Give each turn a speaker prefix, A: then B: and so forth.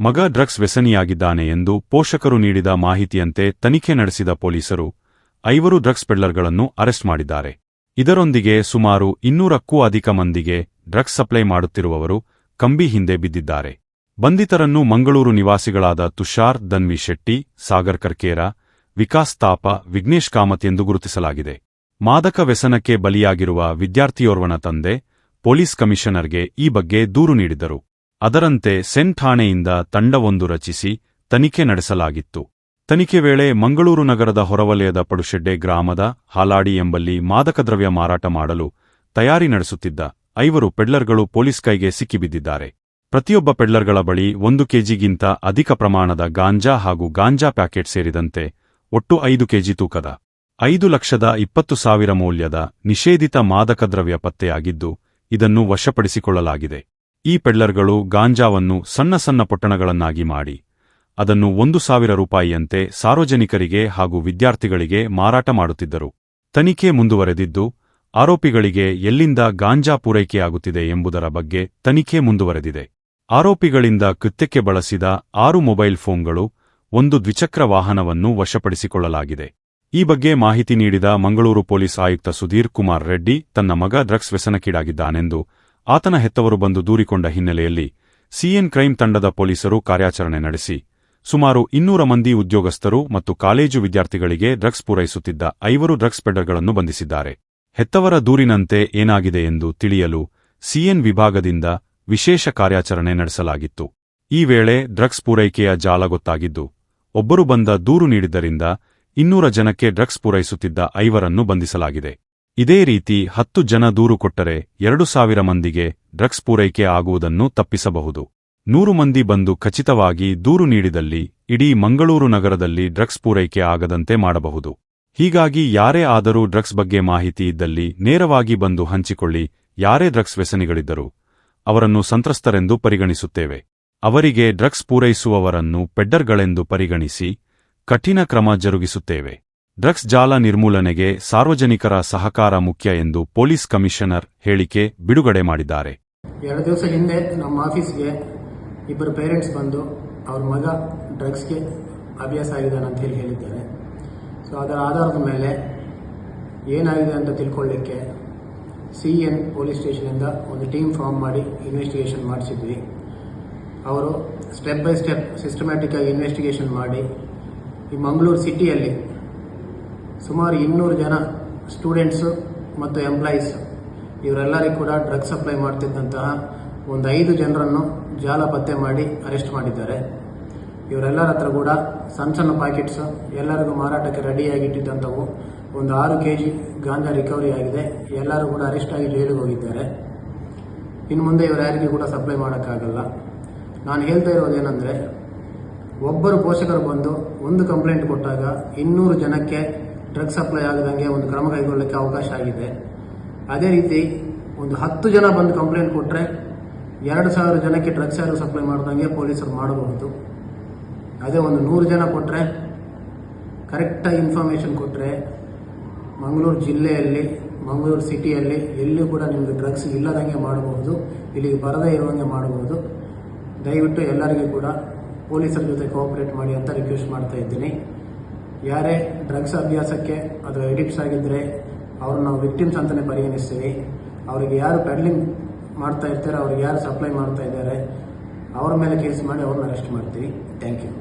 A: ಮಗ ಡ್ರಗ್ಸ್ ವ್ಯಸನಿಯಾಗಿದ್ದಾನೆ ಎಂದು ಪೋಷಕರು ನೀಡಿದ ಮಾಹಿತಿಯಂತೆ ತನಿಖೆ ನಡೆಸಿದ ಪೊಲೀಸರು ಐವರು ಡ್ರಗ್ಸ್ ಪೆಡ್ಲರ್ಗಳನ್ನು ಅರೆಸ್ಟ್ ಮಾಡಿದ್ದಾರೆ. ಇದರೊಂದಿಗೆ ಸುಮಾರು ಇನ್ನೂರಕ್ಕೂ ಅಧಿಕ ಮಂದಿಗೆ ಡ್ರಗ್ಸ್ ಸಪ್ಲೈ ಮಾಡುತ್ತಿರುವವರು ಕಂಬಿ ಹಿಂದೆ ಬಿದ್ದಿದ್ದಾರೆ. ಬಂಧಿತರನ್ನು ಮಂಗಳೂರು ನಿವಾಸಿಗಳಾದ ತುಷಾರ್ ದನ್ವಿ ಶೆಟ್ಟಿ, ಸಾಗರ್ ಕರ್ಕೇರ, ವಿಕಾಸ್ ತಾಪ, ವಿಘ್ನೇಶ್ ಕಾಮತ್ ಎಂದು ಗುರುತಿಸಲಾಗಿದೆ. ಮಾದಕ ವ್ಯಸನಕ್ಕೆ ಬಲಿಯಾಗಿರುವ ವಿದ್ಯಾರ್ಥಿಯೋರ್ವನ ತಂದೆ ಪೊಲೀಸ್ ಕಮಿಷನರ್ಗೆ ಈ ಬಗ್ಗೆ ದೂರು ನೀಡಿದರು. ಅದರಂತೆ ಸೆನ್ ಠಾಣೆಯಿಂದ ತಂಡವೊಂದು ರಚಿಸಿ ತನಿಖೆ ನಡೆಸಲಾಗಿತ್ತು. ತನಿಖೆ ವೇಳೆ ಮಂಗಳೂರು ನಗರದ ಹೊರವಲಯದ ಪಡುಶೆಡ್ಡೆ ಗ್ರಾಮದ ಹಾಲಾಡಿ ಎಂಬಲ್ಲಿ ಮಾದಕ ದ್ರವ್ಯ ಮಾರಾಟ ಮಾಡಲು ತಯಾರಿ ನಡೆಸುತ್ತಿದ್ದ ಐವರು ಪೆಡ್ಲರ್ಗಳು ಪೊಲೀಸ್ ಕೈಗೆ ಸಿಕ್ಕಿಬಿದ್ದಿದ್ದಾರೆ. ಪ್ರತಿಯೊಬ್ಬ ಪೆಡ್ಲರ್ಗಳ ಬಳಿ ಒಂದು ಕೆಜಿಗಿಂತ ಅಧಿಕ ಪ್ರಮಾಣದ ಗಾಂಜಾ ಹಾಗೂ ಗಾಂಜಾ ಪ್ಯಾಕೆಟ್ ಸೇರಿದಂತೆ ಒಟ್ಟು ಐದು ಕೆಜಿ ತೂಕದ, ಐದು ಲಕ್ಷದ ಇಪ್ಪತ್ತು ಸಾವಿರ ಮೌಲ್ಯದ ನಿಷೇಧಿತ ಮಾದಕ ದ್ರವ್ಯ ಪತ್ತೆಯಾಗಿದ್ದು ಇದನ್ನು ವಶಪಡಿಸಿಕೊಳ್ಳಲಾಗಿದೆ. ಈ ಪೆಡ್ಲರ್ಗಳು ಗಾಂಜಾವನ್ನು ಸಣ್ಣ ಸಣ್ಣ ಪೊಟ್ಟಣಗಳನ್ನಾಗಿ ಮಾಡಿ, ಅದನ್ನು ಒಂದು ಸಾವಿರ ರೂಪಾಯಿಯಂತೆ ಸಾರ್ವಜನಿಕರಿಗೆ ಹಾಗೂ ವಿದ್ಯಾರ್ಥಿಗಳಿಗೆ ಮಾರಾಟ ಮಾಡುತ್ತಿದ್ದರು. ತನಿಖೆ ಮುಂದುವರೆದಿದ್ದು, ಆರೋಪಿಗಳಿಗೆ ಎಲ್ಲಿಂದ ಗಾಂಜಾ ಪೂರೈಕೆಯಾಗುತ್ತಿದೆ ಎಂಬುದರ ಬಗ್ಗೆ ತನಿಖೆ ಮುಂದುವರೆದಿದೆ. ಆರೋಪಿಗಳಿಂದ ಕೃತ್ಯಕ್ಕೆ ಬಳಸಿದ ಆರು ಮೊಬೈಲ್ ಫೋನ್ಗಳು ಒಂದು ದ್ವಿಚಕ್ರ ವಾಹನವನ್ನು ವಶಪಡಿಸಿಕೊಳ್ಳಲಾಗಿದೆ. ಈ ಬಗ್ಗೆ ಮಾಹಿತಿ ನೀಡಿದ ಮಂಗಳೂರು ಪೊಲೀಸ್ ಆಯುಕ್ತ ಸುಧೀರ್ ಕುಮಾರ್ ರೆಡ್ಡಿ, ತನ್ನ ಮಗ ಡ್ರಗ್ಸ್ ವ್ಯಸನಕ್ಕೀಡಾಗಿದ್ದಾನೆಂದು ಆತನ ಹೆತ್ತವರು ಬಂದು ದೂರಿಕೊಂಡ ಹಿನ್ನೆಲೆಯಲ್ಲಿ ಸಿಎನ್ ಕ್ರೈಂ ತಂಡದ ಪೊಲೀಸರು ಕಾರ್ಯಾಚರಣೆ ನಡೆಸಿ, ಸುಮಾರು ಇನ್ನೂರ ಮಂದಿ ಉದ್ಯೋಗಸ್ಥರು ಮತ್ತು ಕಾಲೇಜು ವಿದ್ಯಾರ್ಥಿಗಳಿಗೆ ಡ್ರಗ್ಸ್ ಪೂರೈಸುತ್ತಿದ್ದ ಐವರು ಡ್ರಗ್ಸ್ ಪೆಡರ್ಗಳನ್ನು ಬಂಧಿಸಿದ್ದಾರೆ. ಹೆತ್ತವರ ದೂರಿನಂತೆ ಏನಾಗಿದೆ ಎಂದು ತಿಳಿಯಲು ಸಿಎನ್ ವಿಭಾಗದಿಂದ ವಿಶೇಷ ಕಾರ್ಯಾಚರಣೆ ನಡೆಸಲಾಗಿತ್ತು. ಈ ವೇಳೆ ಡ್ರಗ್ಸ್ ಪೂರೈಕೆಯ ಜಾಲ ಗೊತ್ತಾಗಿದ್ದು, ಒಬ್ಬರು ಬಂದ ದೂರು ನೀಡಿದ್ದರಿಂದ ಇನ್ನೂರ ಜನಕ್ಕೆ ಡ್ರಗ್ಸ್ ಪೂರೈಸುತ್ತಿದ್ದ ಐವರನ್ನು ಬಂಧಿಸಲಾಗಿದೆ. ಇದೇ ರೀತಿ ಹತ್ತು ಜನ ದೂರು ಕೊಟ್ಟರೆ ಎರಡು ಸಾವಿರ ಮಂದಿಗೆ ಡ್ರಗ್ಸ್ ಪೂರೈಕೆ ಆಗುವುದನ್ನು ತಪ್ಪಿಸಬಹುದು. ನೂರು ಮಂದಿ ಬಂದು ಖಚಿತವಾಗಿ ದೂರು ನೀಡಿದಲ್ಲಿ ಇಡೀ ಮಂಗಳೂರು ನಗರದಲ್ಲಿ ಡ್ರಗ್ಸ್ ಪೂರೈಕೆ ಆಗದಂತೆ ಮಾಡಬಹುದು. ಹೀಗಾಗಿ ಯಾರೇ ಆದರೂ ಡ್ರಗ್ಸ್ ಬಗ್ಗೆ ಮಾಹಿತಿ ಇದ್ದಲ್ಲಿ ನೇರವಾಗಿ ಬಂದು ಹಂಚಿಕೊಳ್ಳಿ, ಯಾರೇ ಡ್ರಗ್ಸ್ ವ್ಯಸನಿಗಳಿದ್ದರೂ ಅವರನ್ನು ಸಂತ್ರಸ್ತರೆಂದು ಪರಿಗಣಿಸುತ್ತೇವೆ. ಅವರಿಗೆ ಡ್ರಗ್ಸ್ ಪೂರೈಸುವವರನ್ನು ಪೆಡ್ಡರ್ಗಳೆಂದು ಪರಿಗಣಿಸಿ ಕಠಿಣ ಕ್ರಮ ಜರುಗಿಸುತ್ತೇವೆ. ಡ್ರಗ್ಸ್ ಜಾಲ ನಿರ್ಮೂಲನೆಗೆ ಸಾರ್ವಜನಿಕರ ಸಹಕಾರ ಮುಖ್ಯ ಎಂದು ಪೊಲೀಸ್ ಕಮಿಷನರ್ ಹೇಳಿಕೆ ಬಿಡುಗಡೆ ಮಾಡಿದ್ದಾರೆ.
B: ಎರಡು ದಿವಸ ಹಿಂದೆ ನಮ್ಮ ಆಫೀಸ್ಗೆ ಇಬ್ಬರು ಪೇರೆಂಟ್ಸ್ ಬಂದು ಅವ್ರ ಮಗ ಡ್ರಗ್ಸ್ಗೆ ಅಭ್ಯಾಸ ಆಗಿದ್ದಾನೆ ಅಂತ ಹೇಳಿ ಹೇಳಿದ್ದಾರೆ. ಸೊ ಅದರ ಆಧಾರದ ಮೇಲೆ ಏನಾಗಿದೆ ಅಂತ ತಿಳ್ಕೊಳ್ಳಿಕ್ಕೆ ಸಿ ಎನ್ ಪೊಲೀಸ್ ಸ್ಟೇಷನಿಂದ ಒಂದು ಟೀಮ್ ಫಾರ್ಮ್ ಮಾಡಿ ಇನ್ವೆಸ್ಟಿಗೇಷನ್ ಮಾಡಿಸಿದ್ವಿ. ಅವರು ಸ್ಟೆಪ್ ಬೈ ಸ್ಟೆಪ್ ಸಿಸ್ಟಮ್ಯಾಟಿಕ್ ಆಗಿ ಇನ್ವೆಸ್ಟಿಗೇಷನ್ ಮಾಡಿ ಈ ಮಂಗಳೂರು ಸಿಟಿಯಲ್ಲಿ ಸುಮಾರು ಇನ್ನೂರು ಜನ ಸ್ಟೂಡೆಂಟ್ಸು ಮತ್ತು ಎಂಪ್ಲಾಯೀಸ್ ಇವರೆಲ್ಲರಿಗೂ ಕೂಡ ಡ್ರಗ್ಸ್ ಸಪ್ಲೈ ಮಾಡ್ತಿದ್ದಂತಹ ಒಂದು ಐದು ಜನರನ್ನು ಜಾಲ ಪತ್ತೆ ಮಾಡಿ ಅರೆಸ್ಟ್ ಮಾಡಿದ್ದಾರೆ. ಇವರೆಲ್ಲರ ಹತ್ರ ಕೂಡ ಸಣ್ಣ ಸಣ್ಣ ಪ್ಯಾಕೆಟ್ಸು ಎಲ್ಲರಿಗೂ ಮಾರಾಟಕ್ಕೆ ರೆಡಿಯಾಗಿಟ್ಟಿದ್ದಂಥವು ಒಂದು ಆರು ಕೆ ಜಿ ಗಾಂಜಾ ರಿಕವರಿ ಆಗಿದೆ. ಎಲ್ಲರೂ ಕೂಡ ಅರೆಸ್ಟ್ ಆಗಿ ಜೈಲಿಗೆ ಹೋಗಿದ್ದಾರೆ. ಇನ್ನು ಮುಂದೆ ಇವರು ಯಾರಿಗೂ ಕೂಡ ಸಪ್ಲೈ ಮಾಡೋಕ್ಕಾಗಲ್ಲ. ನಾನು ಹೇಳ್ತಾ ಇರೋದೇನೆಂದರೆ ಒಬ್ಬರು ಪೋಷಕರು ಬಂದು ಒಂದು ಕಂಪ್ಲೇಂಟ್ ಕೊಟ್ಟಾಗ ಇನ್ನೂರು ಜನಕ್ಕೆ ಡ್ರಗ್ಸ್ ಸಪ್ಲೈ ಆಗದಂಗೆ ಒಂದು ಕ್ರಮ ಕೈಗೊಳ್ಳಕ್ಕೆ ಅವಕಾಶ ಆಗಿದೆ. ಅದೇ ರೀತಿ ಒಂದು ಹತ್ತು ಜನ ಬಂದು ಕಂಪ್ಲೇಂಟ್ ಕೊಟ್ಟರೆ ಎರಡು ಸಾವಿರ ಜನಕ್ಕೆ ಡ್ರಗ್ಸ್ ಯಾರು ಸಪ್ಲೈ ಮಾಡಿದಂಗೆ ಪೊಲೀಸರು ಮಾಡಬಹುದು. ಅದೇ ಒಂದು ನೂರು ಜನ ಕೊಟ್ಟರೆ ಕರೆಕ್ಟಾಗಿ ಇನ್ಫಾರ್ಮೇಷನ್ ಕೊಟ್ಟರೆ ಮಂಗಳೂರು ಜಿಲ್ಲೆಯಲ್ಲಿ, ಮಂಗಳೂರು ಸಿಟಿಯಲ್ಲಿ ಎಲ್ಲೂ ಕೂಡ ನಿಮಗೆ ಡ್ರಗ್ಸ್ ಇಲ್ಲದಂಗೆ ಮಾಡಬಹುದು, ಇಲ್ಲಿಗೆ ಬರದೇ ಇರುವಂಗೆ ಮಾಡಬಹುದು. ದಯವಿಟ್ಟು ಎಲ್ಲರಿಗೂ ಕೂಡ ಪೊಲೀಸರ ಜೊತೆ ಕೋಆಪರೇಟ್ ಮಾಡಿ ಅಂತ ರಿಕ್ವೆಸ್ಟ್ ಮಾಡ್ತಾ ಇದ್ದೀನಿ. ಯಾರೇ ಡ್ರಗ್ಸ್ ಅಭ್ಯಾಸಕ್ಕೆ ಅಥವಾ ಎಡಿಕ್ಟ್ಸ್ ಆಗಿದ್ದರೆ ಅವ್ರನ್ನ ನಾವು ವಿಕ್ಟಿಮ್ಸ್ ಅಂತಲೇ ಪರಿಗಣಿಸ್ತೀವಿ. ಅವರಿಗೆ ಯಾರು ಪೆಡ್ಲಿಂಗ್ ಮಾಡ್ತಾ ಇರ್ತಾರೆ, ಅವ್ರಿಗೆ ಯಾರು ಸಪ್ಲೈ ಮಾಡ್ತಾ ಇದ್ದಾರೆ, ಅವ್ರ ಮೇಲೆ ಕೇಸ್ ಮಾಡಿ ಅವ್ರನ್ನ ಅರೆಸ್ಟ್ ಮಾಡ್ತೀವಿ. Thank you